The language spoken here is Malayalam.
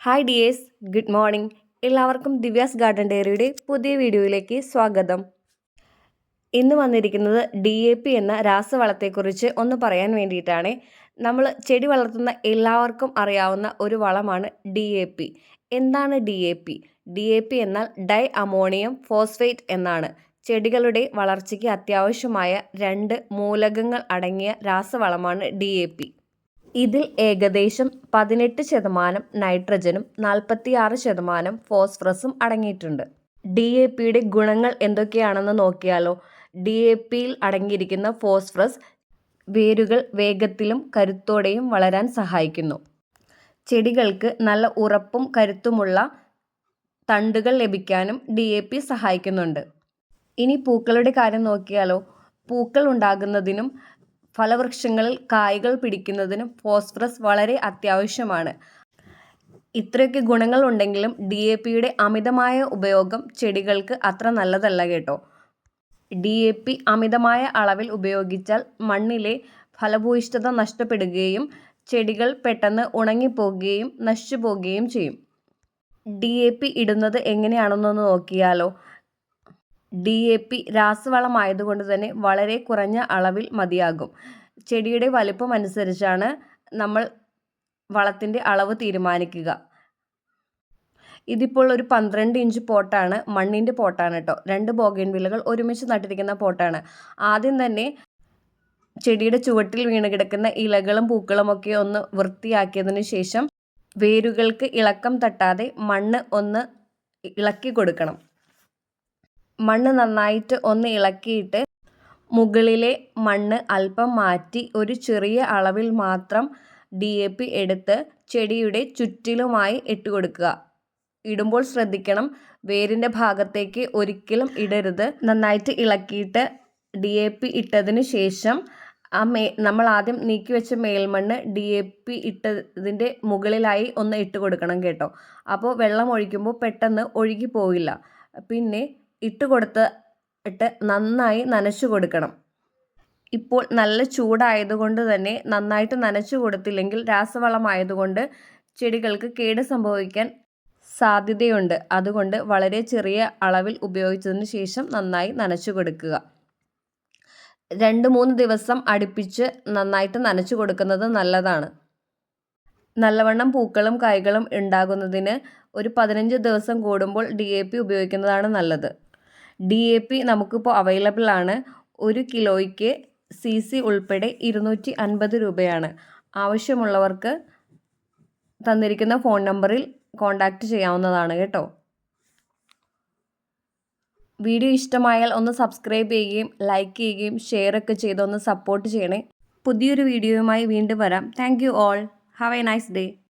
ഹായ് ഡിയേഴ്സ് ഗുഡ് മോർണിംഗ് എല്ലാവർക്കും ദിവ്യാസ് ഗാർഡൻ ഡയറിയുടെ പുതിയ വീഡിയോയിലേക്ക് സ്വാഗതം. ഇന്ന് വന്നിരിക്കുന്നത് ഡി എ പി എന്ന രാസവളത്തെക്കുറിച്ച് ഒന്ന് പറയാൻ വേണ്ടിയിട്ടാണ്. നമ്മൾ ചെടി വളർത്തുന്ന എല്ലാവർക്കും അറിയാവുന്ന ഒരു വളമാണ് ഡി എ പി എന്താണ് D A P D A P എന്നാൽ ഡൈ അമോണിയം ഫോസ്ഫേറ്റ് എന്നാണ്. ചെടികളുടെ വളർച്ചയ്ക്ക് അത്യാവശ്യമായ രണ്ട് മൂലകങ്ങൾ അടങ്ങിയ രാസവളമാണ് ഡി എ പി ഇതിൽ ഏകദേശം പതിനെട്ട് ശതമാനം നൈട്രജനും നാൽപ്പത്തിയാറ് ശതമാനം ഫോസ്ഫറസും അടങ്ങിയിട്ടുണ്ട്. ഡി എ പിയുടെ ഗുണങ്ങൾ എന്തൊക്കെയാണെന്ന് നോക്കിയാലോ? ഡി എ പിയിൽ അടങ്ങിയിരിക്കുന്ന ഫോസ്ഫറസ് വേരുകൾ വേഗത്തിലും കരുത്തോടെയും വളരാൻ സഹായിക്കുന്നു. ചെടികൾക്ക് നല്ല ഉറപ്പും കരുത്തുമുള്ള തണ്ടുകൾ ലഭിക്കാനും ഡി എ പി സഹായിക്കുന്നുണ്ട്. ഇനി പൂക്കളുടെ കാര്യം നോക്കിയാലോ? പൂക്കൾ ഉണ്ടാകുന്നതിനും ഫലവൃക്ഷങ്ങളിൽ കായ്കൾ പിടിക്കുന്നതിന് ഫോസ്ഫറസ് വളരെ അത്യാവശ്യമാണ്. ഇത്രയൊക്കെ ഗുണങ്ങൾ ഉണ്ടെങ്കിലും ഡി എ പിയുടെ അമിതമായ ഉപയോഗം ചെടികൾക്ക് അത്ര നല്ലതല്ല കേട്ടോ. ഡി എ പി അമിതമായ അളവിൽ ഉപയോഗിച്ചാൽ മണ്ണിലെ ഫലഭൂയിഷ്ഠത നഷ്ടപ്പെടുകയും ചെടികൾ പെട്ടെന്ന് ഉണങ്ങിപ്പോകുകയും നശിച്ചു പോകുകയും ചെയ്യും. ഡി എ പി ഇടുന്നത് എങ്ങനെയാണെന്നൊന്ന് നോക്കിയാലോ? ഡി എ പി രാസവളമായതുകൊണ്ട് തന്നെ വളരെ കുറഞ്ഞ അളവിൽ മതിയാകും. ചെടിയുടെ വലിപ്പം അനുസരിച്ചാണ് നമ്മൾ വളത്തിന്റെ അളവ് തീരുമാനിക്കുക. ഇതിപ്പോൾ ഒരു പന്ത്രണ്ട് ഇഞ്ച് പോട്ടാണ്. മണ്ണിന്റെ പോട്ടാണ് കേട്ടോ. രണ്ട് ബോഗൻ വില്ലകൾ ഒരുമിച്ച് നട്ടിരിക്കുന്ന പോട്ടാണ്. ആദ്യം തന്നെ ചെടിയുടെ ചുവട്ടിൽ വീണ് കിടക്കുന്ന ഇലകളും പൂക്കളും ഒക്കെ ഒന്ന് വൃത്തിയാക്കിയതിനു ശേഷം വേരുകൾക്ക് ഇളക്കം തട്ടാതെ മണ്ണ് ഒന്ന് ഇളക്കി കൊടുക്കണം. മണ്ണ് നന്നായിട്ട് ഒന്ന് ഇളക്കിയിട്ട് മുകളിലെ മണ്ണ് അല്പം മാറ്റി ഒരു ചെറിയ അളവിൽ മാത്രം ഡി എ പി എടുത്ത് ചെടിയുടെ ചുറ്റിലുമായി ഇട്ട് കൊടുക്കുക. ഇടുമ്പോൾ ശ്രദ്ധിക്കണം വേരിന്റെ ഭാഗത്തേക്ക് ഒരിക്കലും ഇടരുത്. നന്നായിട്ട് ഇളക്കിയിട്ട് ഡി എ പി ഇട്ടതിന് ശേഷം ആ മേ നമ്മൾ ആദ്യം നീക്കി വെച്ച മേൽമണ്ണ് ഡി എ പി ഇട്ടതിന്റെ മുകളിലായി ഒന്ന് ഇട്ട് കൊടുക്കണം കേട്ടോ. അപ്പോൾ വെള്ളം ഒഴിക്കുമ്പോൾ പെട്ടെന്ന് ഒഴുകി പോവില്ല. പിന്നെ ഇട്ട് കൊടുത്ത് ഇട്ട് നന്നായി നനച്ചു കൊടുക്കണം. ഇപ്പോൾ നല്ല ചൂടായതുകൊണ്ട് തന്നെ നന്നായിട്ട് നനച്ചു കൊടുത്തില്ലെങ്കിൽ രാസവളമായതുകൊണ്ട് ചെടികൾക്ക് കേട് സംഭവിക്കാൻ സാധ്യതയുണ്ട്. അതുകൊണ്ട് വളരെ ചെറിയ അളവിൽ ഉപയോഗിച്ചതിന് ശേഷം നന്നായി നനച്ചു കൊടുക്കുക. രണ്ട് മൂന്ന് ദിവസം അടുപ്പിച്ച് നന്നായിട്ട് നനച്ചു കൊടുക്കുന്നത് നല്ലതാണ്. നല്ലവണ്ണം പൂക്കളും കായ്കളും ഉണ്ടാകുന്നതിന് ഒരു പതിനഞ്ച് ദിവസം കൂടുമ്പോൾ ഡി ഉപയോഗിക്കുന്നതാണ് നല്ലത്. ഡി എ പി നമുക്കിപ്പോൾ അവൈലബിൾ ആണ്. ഒരു കിലോയ്ക്ക് സി സി ഉൾപ്പെടെ ഇരുന്നൂറ്റി അൻപത് രൂപയാണ്. ആവശ്യമുള്ളവർക്ക് തന്നിരിക്കുന്ന ഫോൺ നമ്പറിൽ കോൺടാക്റ്റ് ചെയ്യാവുന്നതാണ് കേട്ടോ. വീഡിയോ ഇഷ്ടമായാൽ ഒന്ന് സബ്സ്ക്രൈബ് ചെയ്യുകയും ലൈക്ക് ചെയ്യുകയും ഷെയർ ഒക്കെ ചെയ്ത് ഒന്ന് സപ്പോർട്ട് ചെയ്യണേ. പുതിയൊരു വീഡിയോയുമായി വീണ്ടും വരാം. Thank you all have a nice day